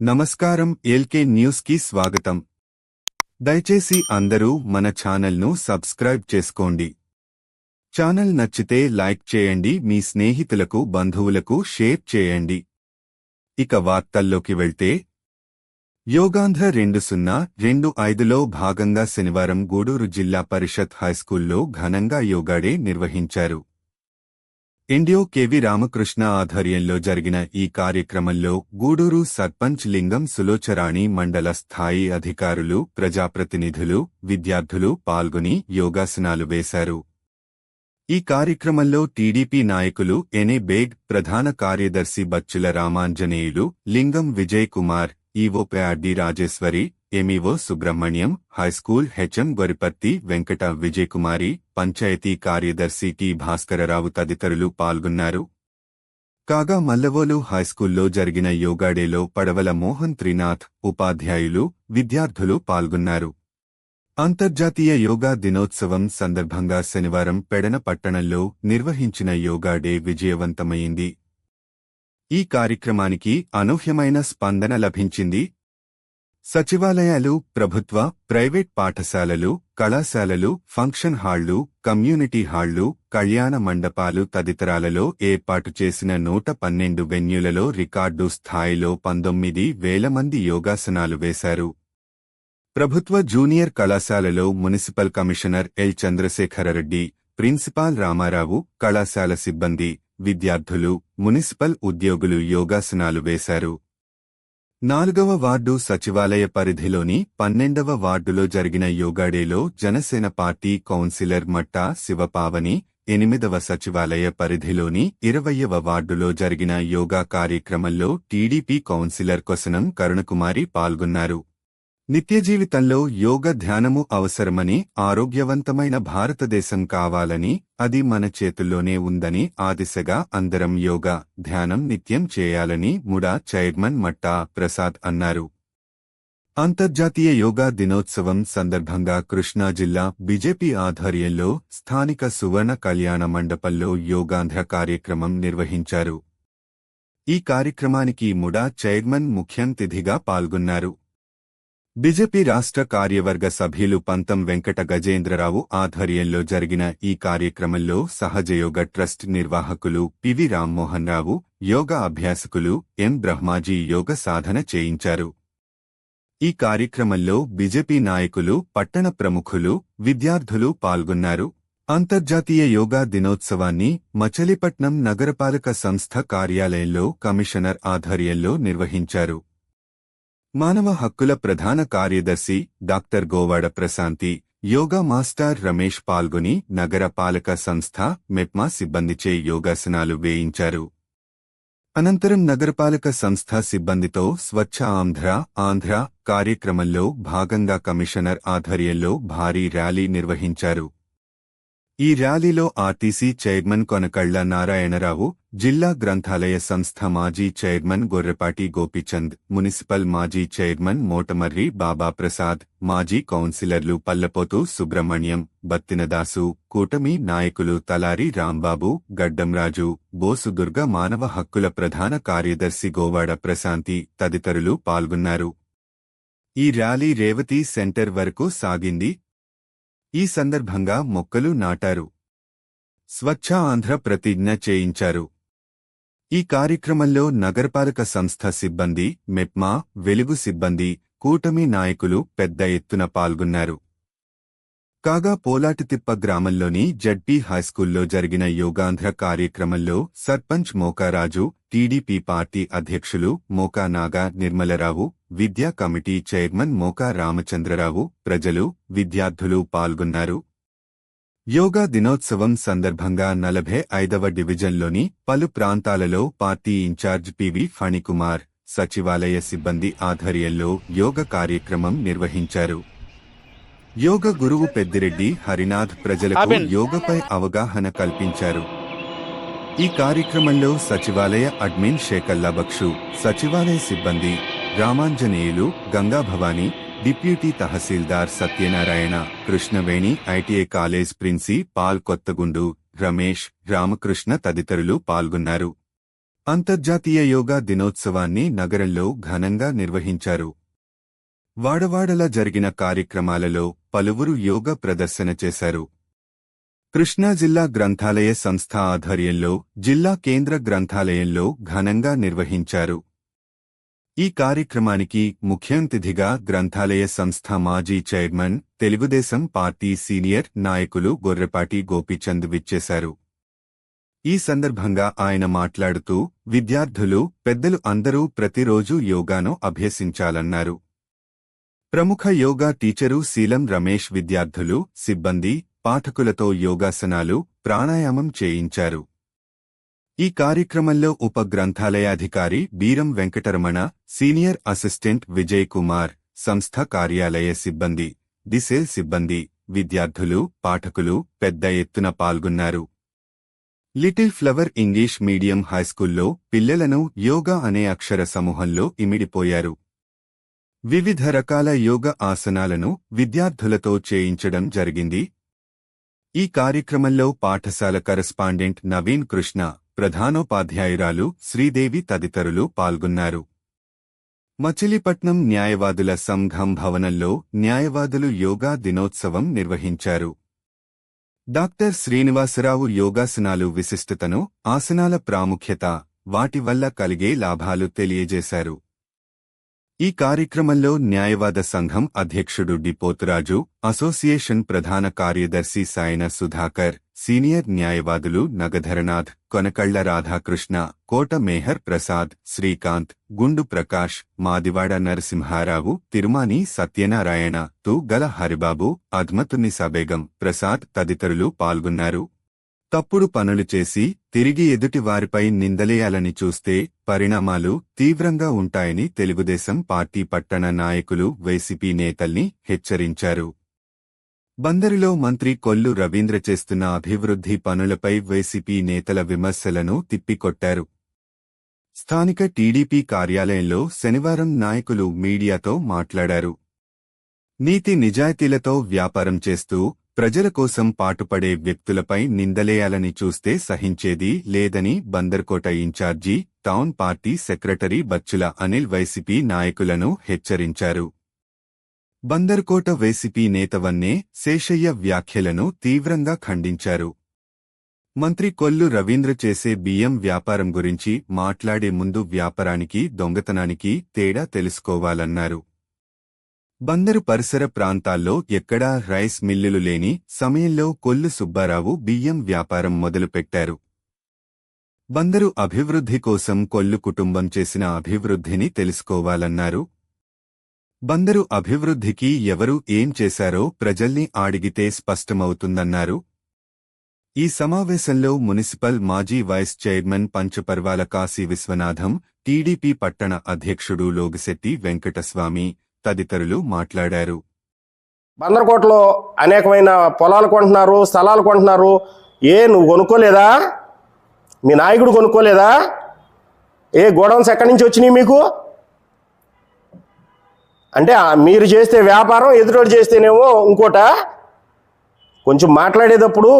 నమస్కారం ఎల్కే న్యూస్కి స్వాగతం. దయచేసి అందరూ మన ఛానల్ను సబ్స్క్రైబ్ చేసుకోండి. ఛానల్ నచ్చితే లైక్ చేయండి మీ స్నేహితులకు బంధువులకు షేర్ చేయండి. ఇక వార్తల్లోకి వెళ్తే యోగాంధ్ర రెండు సున్నా రెండు ఐదులో భాగంగా శనివారం గూడూరు జిల్లా పరిషత్ హైస్కూల్లో ఘనంగా యోగాడే నిర్వహించారు. ఇండియో కెవి రామకృష్ణ ఆధ్వర్యంలో జరిగిన ఈ కార్యక్రమంలో గూడూరు సర్పంచ్ లింగం సులోచరాణి మండల స్థాయి అధికారులు ప్రజాప్రతినిధులు విద్యార్థులు పాల్గొని యోగాసనాలు వేశారు. ఈ కార్యక్రమంలో టీడీపీ నాయకులు ఎనే. బేగ్ ప్రధాన కార్యదర్శి Bachchula Ramanjaneyulu Lingam Vijay Kumar EOPRD Rajeswari MEO Subrahmanyam high school HM Goripatti Venkata Vijayakumari panchayat కార్యదర్శి టి భాస్కరరావు తదితరులు పాల్గొన్నారు. కాగా మల్లవోలు హైస్కూల్లో జరిగిన యోగాడేలో పడవల మోహన్ త్రినాథ్ ఉపాధ్యాయులు విద్యార్థులు పాల్గొన్నారు. అంతర్జాతీయ యోగా దినోత్సవం సందర్భంగా శనివారం పెడన పట్టణంలో నిర్వహించిన యోగా డే విజయవంతమైంది ఈ కార్యక్రమానికి అనూహ్యమైన స్పందన లభించింది సచివాలయాలు ప్రభుత్వ ప్రైవేట్ పాఠశాలలు కళాశాలలు ఫంక్షన్ హాళ్ళు కమ్యూనిటీ హాళ్ళు కళ్యాణ మండపాలు తదితరాలలో ఏర్పాటు చేసిన నూట పన్నెండు వెన్యూలలో రికార్డు స్థాయిలో పంతొమ్మిది వేల మంది యోగాసనాలు వేశారు. ప్రభుత్వ జూనియర్ కళాశాలలో municipal commissioner L. Chandrasekharreddy principal Ramarao కళాశాల సిబ్బంది విద్యార్థులు మున్సిపల్ ఉద్యోగులు యోగాసనాలు వేశారు. నాలుగవ వార్డు సచివాలయ పరిధిలోని పన్నెండవ వార్డులో జరిగిన యోగాడేలో జనసేన పార్టీ కౌన్సిలర్ మట్టా శివపావని ఎనిమిదవ సచివాలయ పరిధిలోని ఇరవయవ వార్డులో జరిగిన యోగా కార్యక్రమంలో టీడీపీ కౌన్సిలర్ కొసనం కరుణకుమారి పాల్గొన్నారు. నిత్య జీవితంలో యోగ ధ్యానము అవసరమని ఆరోగ్యవంతమైన భారతదేశం కావాలని అది మన చేతుల్లోనే ఉందని ఆ దిశగా అందరం యోగ ధ్యానం నిత్యం చేయాలని ముడా చైర్మన్ మట్టా ప్రసాద్ అన్నారు. అంతర్జాతీయ యోగా దినోత్సవం సందర్భంగా కృష్ణా జిల్లా బీజేపీ ఆధ్వర్యంలో స్థానిక సువర్ణ కళ్యాణ మండపంలో యోగాంధ్ర కార్యక్రమం నిర్వహించారు. ఈ కార్యక్రమానికి ముడా చైర్మన్ ముఖ్యంతిథిగా పాల్గొన్నారు. బీజేపీ రాష్ట్ర కార్యవర్గ సభ్యులు పంతం వెంకట గజేంద్రరావు ఆధ్వర్యంలో జరిగిన ఈ కార్యక్రమంలో సహజయోగ ట్రస్ట్ నిర్వాహకులు పివి రామ్మోహన్ రావు యోగా అభ్యాసకులు ఎం బ్రహ్మాజీ యోగ సాధన చేయించారు. ఈ కార్యక్రమంలో బీజేపీ నాయకులు పట్టణ ప్రముఖులు విద్యార్థులు పాల్గొన్నారు. అంతర్జాతీయ యోగా దినోత్సవాన్ని మచిలీపట్నం నగరపాలక సంస్థ కార్యాలయంలో కమిషనర్ ఆధ్వర్యంలో నిర్వహించారు. మానవ హక్కుల ప్రధాన కార్యదర్శి డాక్టర్ గోవాడ ప్రశాంతి యోగా మాస్టర్ రమేష్ పాల్గొని నగర పాలక సంస్థ మెప్మా సిబ్బందిచే యోగాసనాలు వేయించారు. అనంతరం నగరపాలక సంస్థ సిబ్బందితో స్వచ్ఛ ఆంధ్ర ఆంధ్ర కార్యక్రమంలో భాగంగా కమిషనర్ ఆధ్వర్యంలో భారీ ర్యాలీ నిర్వహించారు. ఈ ర్యాలీలో ఆర్టీసీ చైర్మన్ కొనకళ్ళ నారాయణరావు జిల్లా గ్రంథాలయ సంస్థ మాజీ చైర్మన్ గొర్రెపాటి గోపిచంద్ మున్సిపల్ మాజీ చైర్మన్ మోటమర్రి బాబా ప్రసాద్ మాజీ కౌన్సిలర్లు పల్లపోతు సుబ్రహ్మణ్యం బత్తినదాసు కూటమి నాయకులు తలారి రాంబాబు గడ్డంరాజు బోసుదుర్గ మానవ హక్కుల ప్రధాన కార్యదర్శి గోవాడ ప్రశాంతి తదితరులు పాల్గొన్నారు. ఈ ర్యాలీ రేవతి సెంటర్ వరకు సాగింది ఈ సందర్భంగా మొక్కలు నాటారు. స్వచ్ఛ ఆంధ్ర ప్రతిజ్ఞ చేయించారు. ఈ కార్యక్రమంలో నగరపాలక సంస్థ సిబ్బంది మెప్మా వెలుగు సిబ్బంది కూటమి నాయకులు పెద్ద ఎత్తున పాల్గొన్నారు. కాగా పోలాటితిప్ప గ్రామంలోని జడ్పీ హైస్కూల్లో జరిగిన యోగాంధ్ర కార్యక్రమంలో సర్పంచ్ మోకారాజు టీడీపీ పార్టీ అధ్యక్షులు మోకా నాగా నిర్మలరావు విద్యా కమిటీ చైర్మన్ మోకా రామచంద్రరావు ప్రజలు విద్యార్థులు పాల్గొన్నారు. యోగా దినోత్సవం సందర్భంగా నలభై ఐదవ డివిజన్లోని పలు ప్రాంతాలలో పార్టీ ఇన్ఛార్జ్ పివి ఫణికుమార్ సచివాలయ సిబ్బంది ఆధ్వర్యంలో యోగ కార్యక్రమం నిర్వహించారు. యోగ గురువు పెద్దిరెడ్డి హరినాథ్ ప్రజలకు. యోగపై అవగాహన కల్పించారు. ఈ కార్యక్రమంలో సచివాలయ అడ్మిన్ షేకల్లా బక్షు సచివాలయ సిబ్బంది Ramanjaneyulu Gangabhavani deputy tahsildar Satyanarayana Krishnaveni ITI college principal Kothagundu Ramesh Ramakrishna తదితరులు పాల్గొన్నారు. అంతర్జాతీయ యోగా దినోత్సవాన్ని నగరంలో ఘనంగా నిర్వహించారు. వాడవాడల జరిగిన కార్యక్రమాలలో పలువురు యోగ ప్రదర్శన చేశారు. కృష్ణా జిల్లా గ్రంథాలయ సంస్థ ఆధ్వర్యంలో జిల్లా కేంద్ర గ్రంథాలయంలో ఘనంగా నిర్వహించారు. ఈ కార్యక్రమానికి ముఖ్యంతిథిగా గ్రంథాలయ సంస్థ మాజీ చైర్మన్ తెలుగుదేశం పార్టీ సీనియర్ నాయకులు గొర్రెపాటి గోపీచంద్ విచ్చేశారు. ఈ సందర్భంగా ఆయన మాట్లాడుతూ విద్యార్థులు పెద్దలు అందరూ ప్రతిరోజూ యోగాను అభ్యసించాలన్నారు. ప్రముఖ యోగా టీచరు శీలం రమేష్ విద్యార్థులు సిబ్బంది పాఠకులతో యోగాసనాలు ప్రాణాయామం చేయించారు. ఈ కార్యక్రమంలో ఉప గ్రంథాలయాధికారి బీరం వెంకటరమణ సీనియర్ అసిస్టెంట్ విజయ్ కుమార్ సంస్థ కార్యాలయ సిబ్బంది దిసేల్ సిబ్బంది విద్యార్థులు పాఠకులు పెద్ద ఎత్తున పాల్గొన్నారు. లిటిల్ ఫ్లవర్ ఇంగ్లీష్ మీడియం హైస్కూల్లో పిల్లలను యోగా అనే అక్షర సమూహంలో ఇమిడిపోయారు. వివిధ రకాల యోగ ఆసనాలను విద్యార్థులతో చేయించడం జరిగింది. ఈ కార్యక్రమంలో పాఠశాల కరస్పాండెంట్ నవీన్ కృష్ణ ప్రధానోపాధ్యాయురాలు శ్రీదేవి తదితరులు పాల్గొన్నారు. మచిలీపట్నం న్యాయవాదుల సంఘం భవనంలో న్యాయవాదులు యోగా దినోత్సవం నిర్వహించారు. డాక్టర్ శ్రీనివాసరావు యోగాసనాలు విశిష్టతను ఆసనాల ప్రాముఖ్యత వాటి వల్ల కలిగే లాభాలు తెలియజేశారు. ఈ కార్యక్రమంలో న్యాయవాద సంఘం అధ్యక్షుడు డిపోతురాజు అసోసియేషన్ ప్రధాన కార్యదర్శి సాయన సుధాకర్ సీనియర్ న్యాయవాదులు నగధరనాథ్ కొనకళ్ళ రాధాకృష్ణ కోట మేహర్ ప్రసాద్ శ్రీకాంత్ గుండు ప్రకాష్ మాదివాడ నరసింహారావు తిరుమాని సత్యనారాయణ తూ గల హరిబాబు అద్మతున్నిసాబేగం ప్రసాద్ తదితరులు పాల్గొన్నారు. తప్పుడు పనులు చేసి తిరిగి ఎదుటి వారిపై నిందలేయాలని చూస్తే పరిణామాలు తీవ్రంగా ఉంటాయని తెలుగుదేశం పార్టీ పట్టణ నాయకులు వైసీపీ నేతల్ని హెచ్చరించారు. బందరిలో మంత్రి కొల్లు రవీంద్ర చేస్తున్న అభివృద్ధి పనులపై వైసీపీ నేతల విమర్శలను తిప్పికొట్టారు. స్థానిక టీడీపీ కార్యాలయంలో శనివారం నాయకులు మీడియాతో మాట్లాడారు. నీతి నిజాయితీలతో వ్యాపారం చేస్తూ ప్రజల కోసం పాటుపడే వ్యక్తులపై నిందలేయాలని చూస్తే సహించేది లేదని Bandarkota incharge town party secretary Bachchula Anil YCP నాయకులను హెచ్చరించారు. బందర్కోట వైసీపీ నేతవన్నే శేషయ్య వ్యాఖ్యలను తీవ్రంగా ఖండించారు. మంత్రి కొల్లు రవీంద్ర చేసే బియ్యం వ్యాపారం గురించి మాట్లాడే ముందు వ్యాపారానికి దొంగతనానికి తేడా తెలుసుకోవాలన్నారు. బందరు పరిసర ప్రాంతాల్లో ఎక్కడా రైస్ మిల్లులు లేని సమయంలో కొల్లు సుబ్బారావు బియ్యం వ్యాపారం మొదలుపెట్టారు. బందరు అభివృద్ధి కోసం కొల్లు కుటుంబం చేసిన అభివృద్ధిని తెలుసుకోవాలన్నారు. బందరు అభివృద్ధికి ఎవరు ఏం చేశారో ప్రజల్ని ఆడిగితే స్పష్టమవుతుందన్నారు. ఈ సమావేశంలో మున్సిపల్ మాజీ vice chairman Panchaparvala Kashi Viswanatham TDP పట్టణ అధ్యక్షుడు లోగిశెట్టి వెంకటస్వామి తదితరులు మాట్లాడారు. బందరకోటలో అనేకమైన పొలాలు కొంటున్నారు స్థలాలు కొంటున్నారు. ఏ నువ్వు కొనుక్కోలేదా? మీ నాయకుడు కొనుక్కోలేదా? ఏ గోడౌన్స్ ఎక్కడి నుంచి వచ్చినాయి మీకు? అంటే మీరు చేస్తే వ్యాపారం ఎదురోడు చేస్తేనేమో ఇంకోట. కొంచెం మాట్లాడేటప్పుడు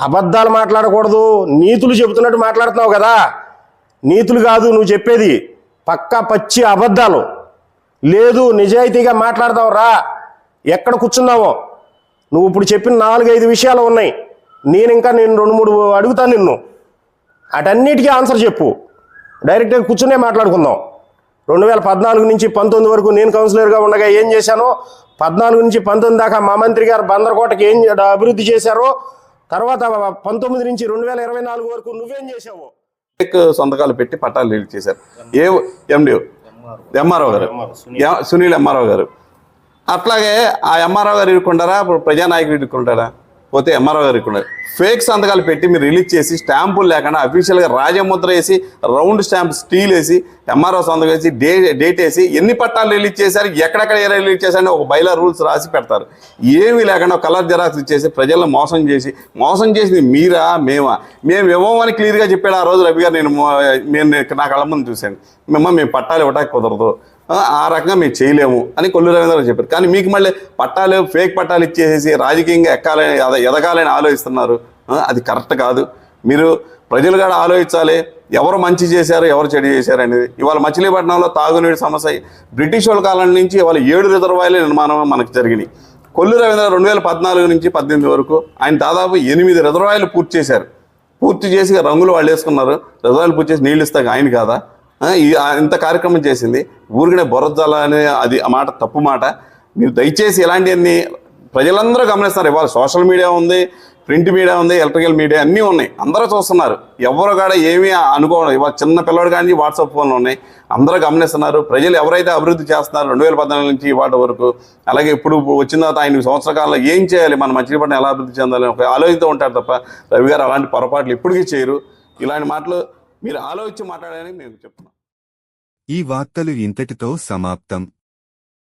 అబద్ధాలు మాట్లాడకూడదు. నీతులు చెబుతున్నట్టు మాట్లాడుతున్నావు కదా. నీతులు కాదు నువ్వు చెప్పేది. పక్కా పచ్చి అబద్ధాలు. లేదు నిజాయితీగా మాట్లాడదాం రా ఎక్కడ కూర్చున్నావో? నువ్వు ఇప్పుడు చెప్పిన నాలుగైదు విషయాలు ఉన్నాయి. నేను ఇంకా నేను రెండు మూడు అడుగుతాను నిన్ను. అటన్నిటికీ ఆన్సర్ చెప్పు. డైరెక్ట్గా కూర్చునే మాట్లాడుకుందాం. రెండు వేల పద్నాలుగు నుంచి పంతొమ్మిది వరకు నేను కౌన్సిలర్గా ఉండగా ఏం చేశానో? పద్నాలుగు నుంచి పంతొమ్మిది దాకా మా మంత్రి గారు బందరకోటకి ఏం అభివృద్ధి చేశారో? తర్వాత పంతొమ్మిది నుంచి రెండు వేల ఇరవై నాలుగు వరకు నువ్వేం చేసావు ఫేక్ సంతకాలు పెట్టి పట్టాలు రిలీజ్ చేశారు. ఏ ఎండి ఎంఆర్ఓ గారు. సునీల్. ఎంఆర్ఓ గారు. అట్లాగే ఆ ఎంఆర్ఓ గారు ఇరుక్కుంటారా? ప్రజానాయకుడు ఇరుక్కుంటారా పోతే ఎంఆర్ఓ గారు ఇరుక్కుంటారు ఫేక్ సంతకాలు పెట్టి మీరు రిలీజ్ చేసి స్టాంపులు లేకుండా అఫీషియల్గా రాజముద్ర వేసి రౌండ్ స్టాంప్ స్టీల్ వేసి ఎంఆర్ఓ సంతకం వేసి డే డేట్ వేసి ఎన్ని పట్టాలు రిలీజ్ చేశారు ఎక్కడెక్కడ ఏ రిలీజ్ చేశారని ఒక బైలా రూల్స్ రాసి పెడతారు. ఏమీ లేకుండా కలర్ జెరాక్స్ ఇచ్చేసి ప్రజలను మోసం చేసి మోసం చేసింది మీరా మేమా? మేము ఇవ్వమని క్లియర్గా చెప్పాడు ఆ రోజు రవి గారు. నేను నేను నా కళ్ళ ముందు చూశాను. మేము మేము పట్టాలు ఇవ్వడానికి కుదరదు. ఆ, రకంగా మేము చేయలేము అని కొల్లు రవీంద్ర చెప్పారు. కానీ మీకు మళ్ళీ పట్టాలు ఫేక్ పట్టాలు ఇచ్చేసేసి రాజకీయంగా ఎక్కాలని ఎదగాలని ఆలోచిస్తున్నారు. అది కరెక్ట్ కాదు. మీరు ప్రజలు కూడా ఆలోచించాలి ఎవరు మంచి చేశారు ఎవరు చెడు చేశారు అనేది. ఇవాళ మచిలీపట్నంలో తాగునీటి సమస్య బ్రిటిష్ వాళ్ళ కాలం నుంచి ఇవాళ ఏడు రిజర్వాయర్ల నిర్మాణం మనకు జరిగినాయి. కొల్లు రవీంద్ర రెండు వేల పద్నాలుగు నుంచి పద్దెనిమిది వరకు ఆయన దాదాపు ఎనిమిది రిజర్వాయర్లు పూర్తి చేశారు. పూర్తి చేసి రంగులు వాళ్ళు వేసుకున్నారు. రిజర్వాయర్లు పూర్తి చేసి నీళ్ళు ఇస్తాక ఆయన కాదా? ఇంత కార్యక్రమం చేసింది. ఊరికనే బొరజాల అనే అది ఆ మాట తప్పు మాట. మీరు దయచేసి ఇలాంటివన్నీ ప్రజలందరూ గమనిస్తున్నారు. ఇవాళ సోషల్ మీడియా ఉంది ప్రింట్ మీడియా ఉంది ఎలక్ట్రికల్ మీడియా అన్నీ ఉన్నాయి. అందరూ చూస్తున్నారు. ఎవరు కూడా ఏమీ అనుకోవడం ఇవాళ చిన్న పిల్లడు కానీ వాట్సాప్ ఫోన్లు ఉన్నాయి. అందరూ గమనిస్తున్నారు. ప్రజలు ఎవరైతే అభివృద్ధి చేస్తున్నారు రెండు వేల పద్నాలుగు నుంచి వాటి వరకు అలాగే ఇప్పుడు వచ్చిన తర్వాత ఆయన సంవత్సర కాలంలో ఏం చేయాలి? మన మచిలీపట్నం ఎలా అభివృద్ధి చెందాలి? ఒక ఆలోచనతో ఉంటారు తప్ప రవి గారు అలాంటి పొరపాట్లు ఇప్పటికీ చేయరు. ఇలాంటి మాటలు మీరు ఆలోచించి మాట్లాడాలని మేము చెప్తున్నాం ఈ వార్తలు ఇంతటితో సమాప్తం.